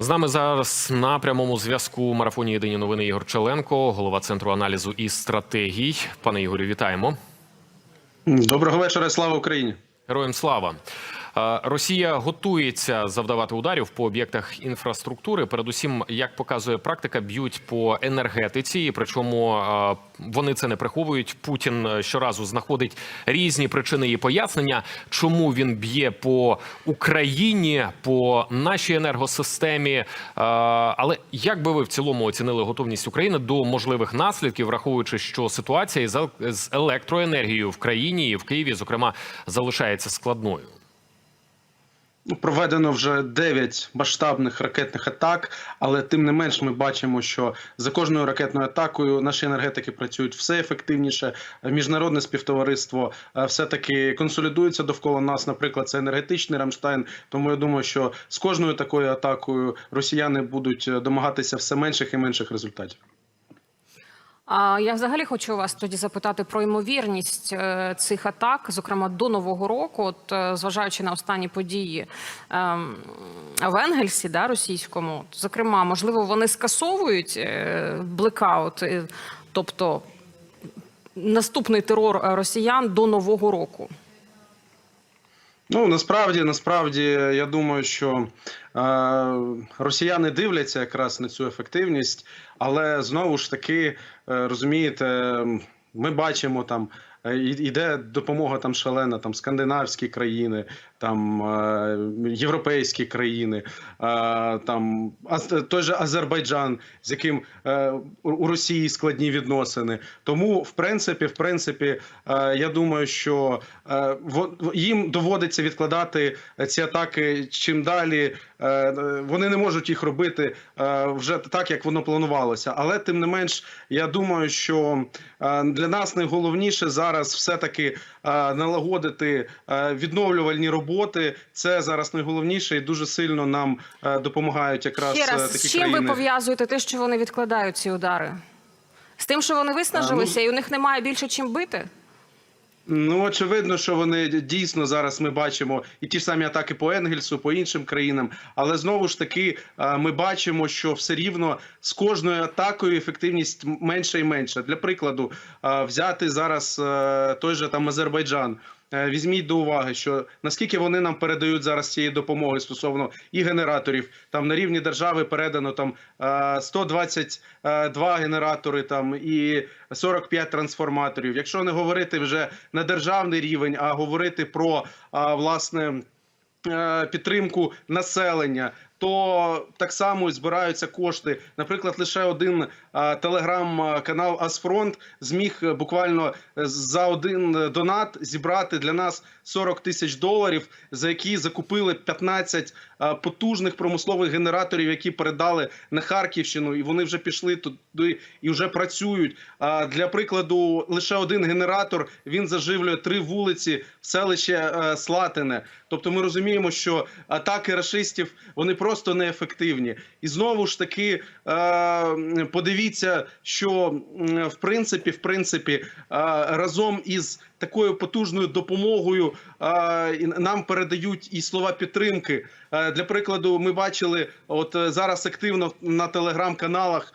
З нами зараз на прямому зв'язку марафоні Єдині новини Ігор Челенко, голова центру аналізу і стратегій. Пане Ігорю, вітаємо. Доброго вечора, слава Україні. Героям слава. Росія готується завдавати ударів по об'єктах інфраструктури. Передусім, як показує практика, б'ють по енергетиці. Причому вони це не приховують. Путін щоразу знаходить різні причини і пояснення, чому він б'є по Україні, по нашій енергосистемі. Але як би ви в цілому оцінили готовність України до можливих наслідків, враховуючи, що ситуація з електроенергією в країні і в Києві, зокрема, залишається складною? Проведено вже 9 масштабних ракетних атак, але тим не менш ми бачимо, що за кожною ракетною атакою наші енергетики працюють все ефективніше. Міжнародне співтовариство е, все таки консолідується довкола нас. Наприклад, це енергетичний Рамштайн. Тому я думаю, що з кожною такою атакою росіяни будуть е, домагатися все менших і менших результатів. А я взагалі хочу вас тоді запитати про ймовірність е, цих атак, зокрема до нового року, от е, зважаючи на останні події ем, в Енгельсі, да, російському, зокрема, можливо, вони скасовують е, блекаут, тобто наступний терор росіян до нового року. Ну насправді, насправді, я думаю, що е, росіяни дивляться якраз на цю ефективність, але знову ж таки, е, розумієте, ми бачимо там. е, Іде допомога там шалена, там скандинавські країни, там е, європейські країни, е, там той же Азербайджан, з яким е, у Росії складні відносини. Тому, в принципі, в принципі, я думаю, що їм доводиться відкладати ці атаки чим далі. Вони не можуть їх робити вже так, як воно планувалося. Але тим не менш, я думаю, що для нас найголовніше зараз все-таки е, налагодити е, відновлювальні роботи. Це зараз найголовніше і дуже сильно нам е, допомагають якраз Ще е, раз, такі з чим країни. ви пов'язуєте те, що вони відкладають ці удари? З тим, що вони виснажилися, і у них немає більше чим бити? Ну, очевидно, що вони дійсно зараз ми бачимо і ті ж самі атаки по Енгельсу, по іншим країнам. Але знову ж таки, ми бачимо, що все рівно з кожною атакою ефективність менша і менша. Для прикладу, взяти зараз е, той же там Азербайджан. Е, Візьміть до уваги, що наскільки вони нам передають зараз цієї допомоги стосовно і генераторів, там на рівні держави передано там е, 122 генератори, там і 45 трансформаторів. Якщо не говорити вже на державний рівень, а говорити про власне е, підтримку населення. То так само збираються кошти. Наприклад, лише один телеграм-канал Асфронт зміг е, буквально е, за один е, донат зібрати для нас 40 тисяч доларів, за які закупили 15 потужних промислових генераторів, які передали на Харківщину, і вони вже пішли туди і вже працюють. Для прикладу, лише один генератор він заживлює три вулиці в селище е, Слатине. Тобто, ми розуміємо, що атаки рашистів вони просто неефективні. І знову ж таки, е, подивіться, що в принципі, в принципі, е, разом із такою потужною допомогою нам передають і слова підтримки. Е, Для прикладу, ми бачили, от е, зараз активно на телеграм-каналах.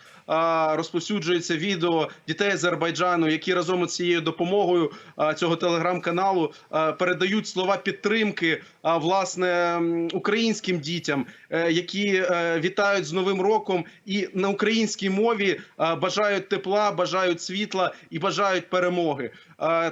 Розповсюджується відео дітей Азербайджану, які разом із цією допомогою цього телеграм-каналу передають слова підтримки власне українським дітям, е, які вітають з Новим роком і на українській мові бажають тепла, бажають світла і бажають перемоги.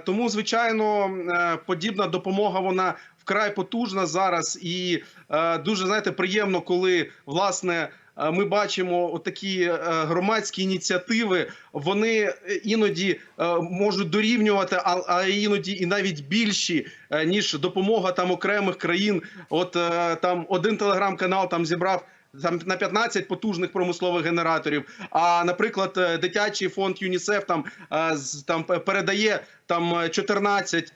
Тому, звичайно, е, подібна допомога вона вкрай потужна зараз, і е, дуже знаєте, приємно, коли власне. е, Ми бачимо такі громадські ініціативи. Вони іноді можуть дорівнювати, а, іноді і навіть більші ніж допомога там окремих країн. От там один телеграм-канал там зібрав. Там на 15 потужних промислових генераторів. А наприклад, дитячий фонд ЮНІСЕФ там там передає там е, 14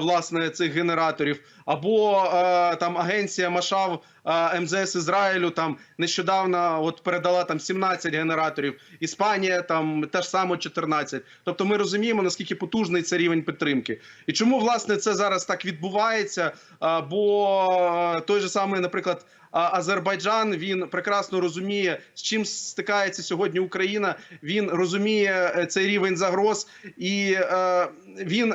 власне цих генераторів, або е, там агенція Машав е, МЗС Ізраїлю там нещодавно от передала там 17 генераторів. Іспанія там теж само 14. Тобто ми розуміємо наскільки потужний це рівень підтримки. І чому власне це зараз так відбувається? Бо е, той же самий, наприклад, Азербайджан. Він прекрасно розуміє, з чим стикається сьогодні Україна. Він розуміє е, цей рівень загроз, і е, він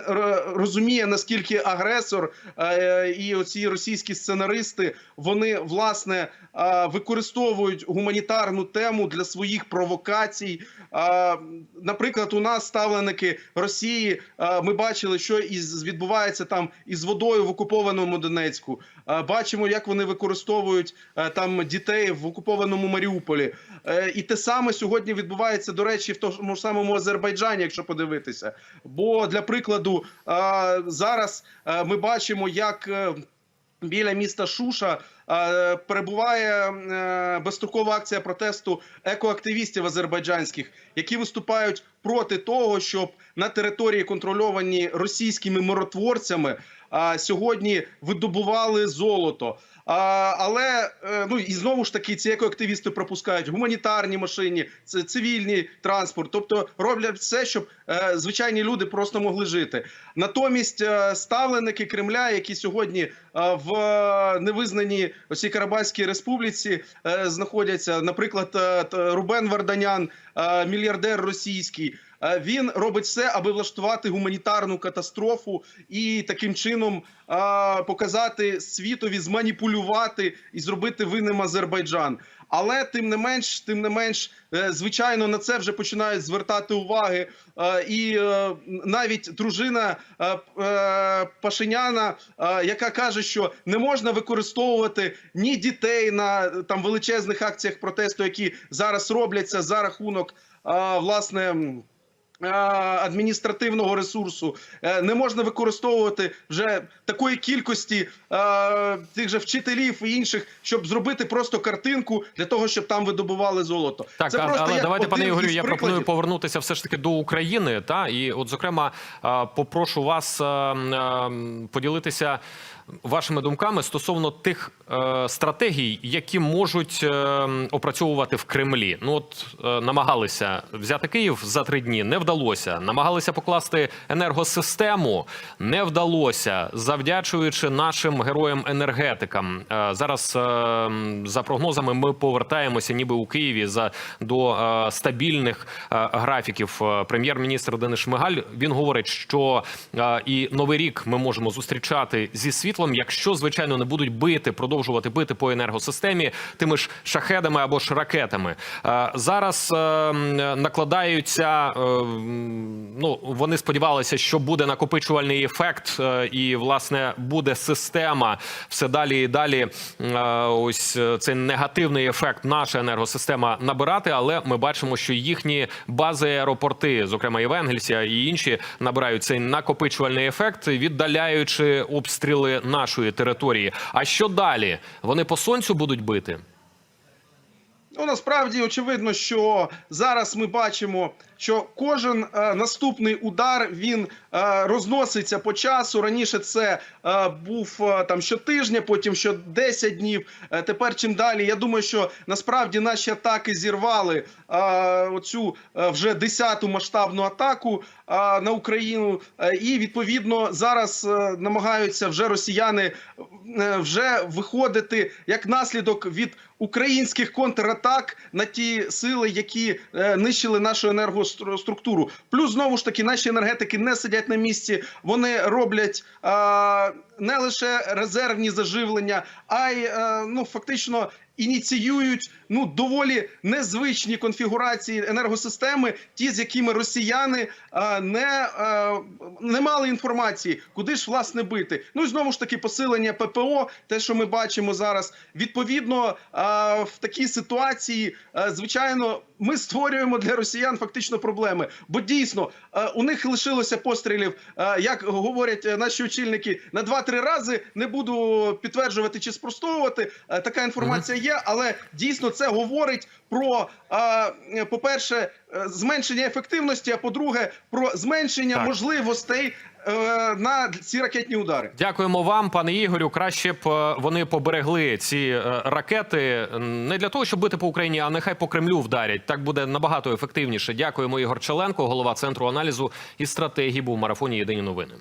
розуміє наскільки агресор е, і оці російські сценаристи вони власне е, використовують гуманітарну тему для своїх провокацій. Е, Наприклад, у нас ставленики Росії. е, Ми бачили, що із відбувається там із водою в окупованому Донецьку. Е, Бачимо, як вони використовують е, там дітей в окупованому Маріуполі. Е, І те саме сьогодні відбувається, до речі, в тому ж самому Азербайджані, якщо подивитися. Бо для прикладу, зараз ми бачимо, як е, біля міста Шуша перебуває е, безстрокова акція протесту екоактивістів азербайджанських, які виступають проти того, щоб на території контрольовані російськими миротворцями а, сьогодні видобували золото. А, але е, ну і знову ж таки ці екоактивісти пропускають гуманітарні машині, це цивільний транспорт, тобто роблять все, щоб е, звичайні люди просто могли жити. Натомість е, ставленики Кремля, які сьогодні е, в невизнаній оцій Карабахській республіці знаходяться, наприклад, Рубен Варданян, мільярдер російський. Е, Він робить все, аби влаштувати гуманітарну катастрофу і таким чином е, показати світові, зманіпулювати і зробити винним Азербайджан. Але тим не менш, тим не менш, е, звичайно, на це вже починають звертати уваги. І навіть дружина Пашиняна, яка каже, що не можна використовувати ні дітей на там величезних акціях протесту, які зараз робляться за рахунок власне. Е, Адміністративного ресурсу Е, не можна використовувати вже такої кількості е, тих же вчителів і інших, щоб зробити просто картинку для того, щоб там видобували золото. Так, Це просто але давайте, пане Ігорю, я прикладів. пропоную повернутися все ж таки до України. Та і, от, зокрема, попрошу вас а, а, поділитися вашими думками стосовно тих е, стратегій, які можуть е, опрацьовувати в Кремлі. Ну от е, намагалися взяти Київ за три дні, не вдалося. Намагалися покласти енергосистему, не вдалося, завдячуючи нашим героям-енергетикам. Е, зараз е, за прогнозами ми повертаємося, ніби у Києві за до е, стабільних е, графіків. Е, Прем'єр-міністр Денис Шмигаль він говорить, що е, і новий рік ми можемо зустрічати зі світлом, якщо звичайно не будуть бити, продовжувати бити по енергосистемі тими ж шахедами або ж ракетами. Е, Зараз е, накладаються. е, Ну вони сподівалися, що буде накопичувальний ефект, і власне буде система все далі і далі. Ось цей негативний ефект наша енергосистема набирати. Але ми бачимо, що їхні бази, аеропорти, зокрема і в Енгельсі, і інші, набирають цей накопичувальний ефект, віддаляючи обстріли нашої території. А що далі? Вони по сонцю будуть бити? Ну насправді очевидно, що зараз ми бачимо, що кожен е, наступний удар він е, розноситься по часу. Раніше це е, був е, там щотижня, потім що 10 днів. Е, тепер чим далі. Я думаю, що насправді наші атаки зірвали е, оцю е, вже 10-ту масштабну атаку е, на Україну, Е, і відповідно зараз е, намагаються вже росіяни е, вже виходити як наслідок від українських контратак на ті сили, які е, нищили нашу енергоструктуру. Плюс знову ж таки наші енергетики не сидять на місці. Вони роблять е, не лише резервні заживлення, а й е, ну фактично. Ініціюють ну доволі незвичні конфігурації енергосистеми, ті, з якими росіяни е, не, е, не мали інформації, куди ж власне бити. Ну і знову ж таки посилення ППО, те, що ми бачимо зараз, відповідно е, в такій ситуації, е, звичайно, ми створюємо для росіян фактично проблеми. Бо дійсно е, у них лишилося пострілів, е, як говорять наші очільники, на 2-3 рази. Не буду підтверджувати чи спростовувати. е, Така інформація є, але дійсно це говорить про, е, по-перше, е, зменшення ефективності, а по-друге, про зменшення Так. можливостей е, на ці ракетні удари. Дякуємо вам, пане Ігорю. Краще б вони поберегли ці ракети не для того, щоб бити по Україні, а нехай по Кремлю вдарять. Так буде набагато ефективніше. Дякуємо, Ігор Челенко, голова центру аналізу і стратегії був в марафоні Єдині новини.